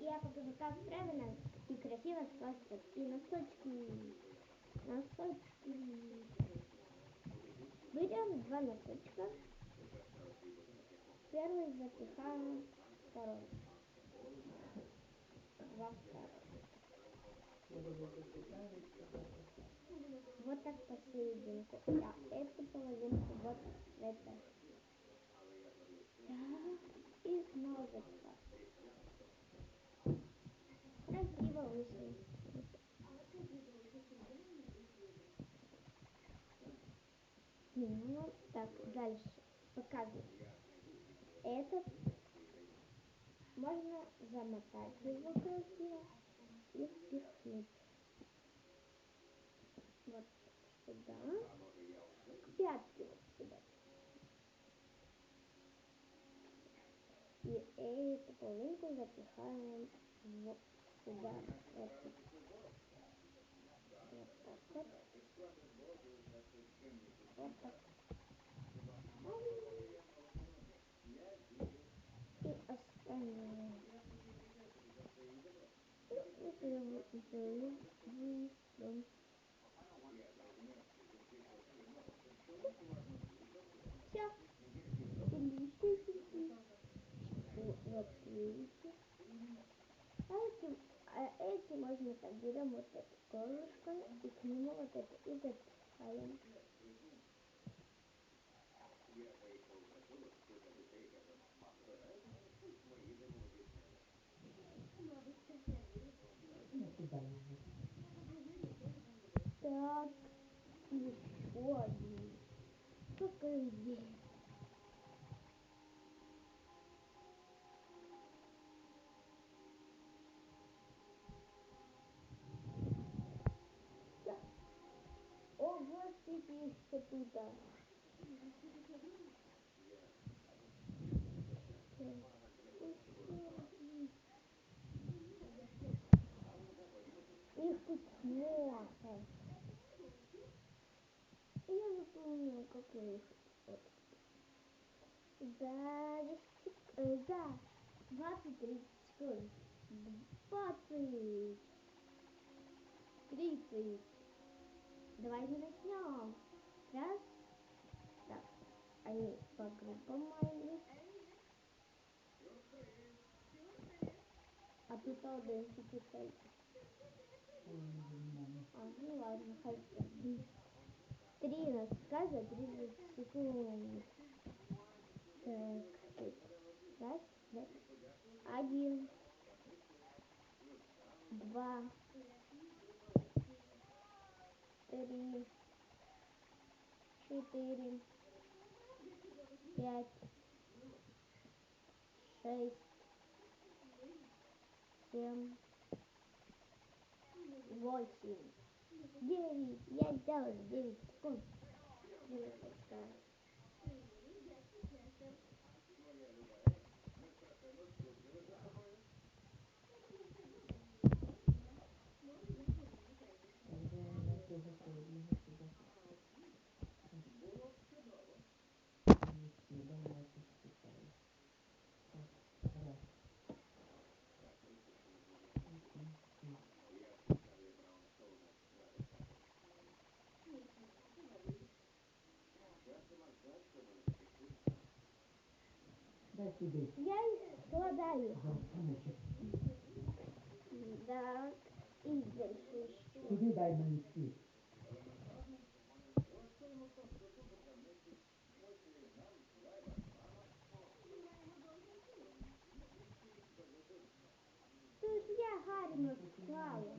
я покажу, как правильно и красиво складывать и носочки. Носочки. Берем два носочка. Первый запихаем второй. Во второй. Вот так посерединку. А эту половинку вот это. Так, и снова запихаем. Красиво вышло. Ну, так, дальше показываю. Этот можно замотать его красиво и впихнуть. Вот сюда. К пятке вот сюда. И эту половинку запихаем вот сюда. Это. Вот так вот. Вот так. И остальное. Ну, это я сделаю. Вышло. Все. Вот видите. А эти, а эти можно так берем вот это горлышко и к нему вот это и запихаем. Так, еще один. Сколько здесь? О, вот еще тут. Их тут много. Я не помню, какой их. Да, 10 э, да, 20-30 секунд. 20. 30. Давайте начнем. Раз. Так, они по группам мои. А тут один цей. А, ну ладно, один. Три носка за 30 секунд. Так, тут. Раз, два, один, два, три, четыре, пять, шесть, семь, восемь, девять. Я сделал девять секунд. Я складаю. Так, и дальше еще. Сюди дай мені всі. Тут я гарно склала.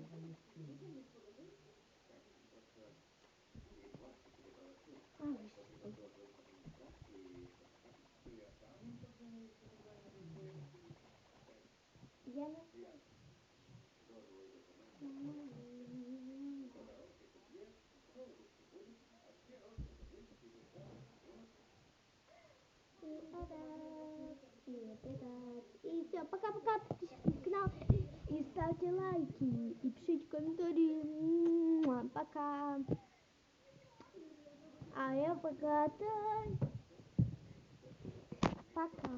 А, господи. Я на И все, пока-пока, подписывайтесь на канал и ставьте лайки, и пишите комментарии. Муа, Пока. А я пока. Пока.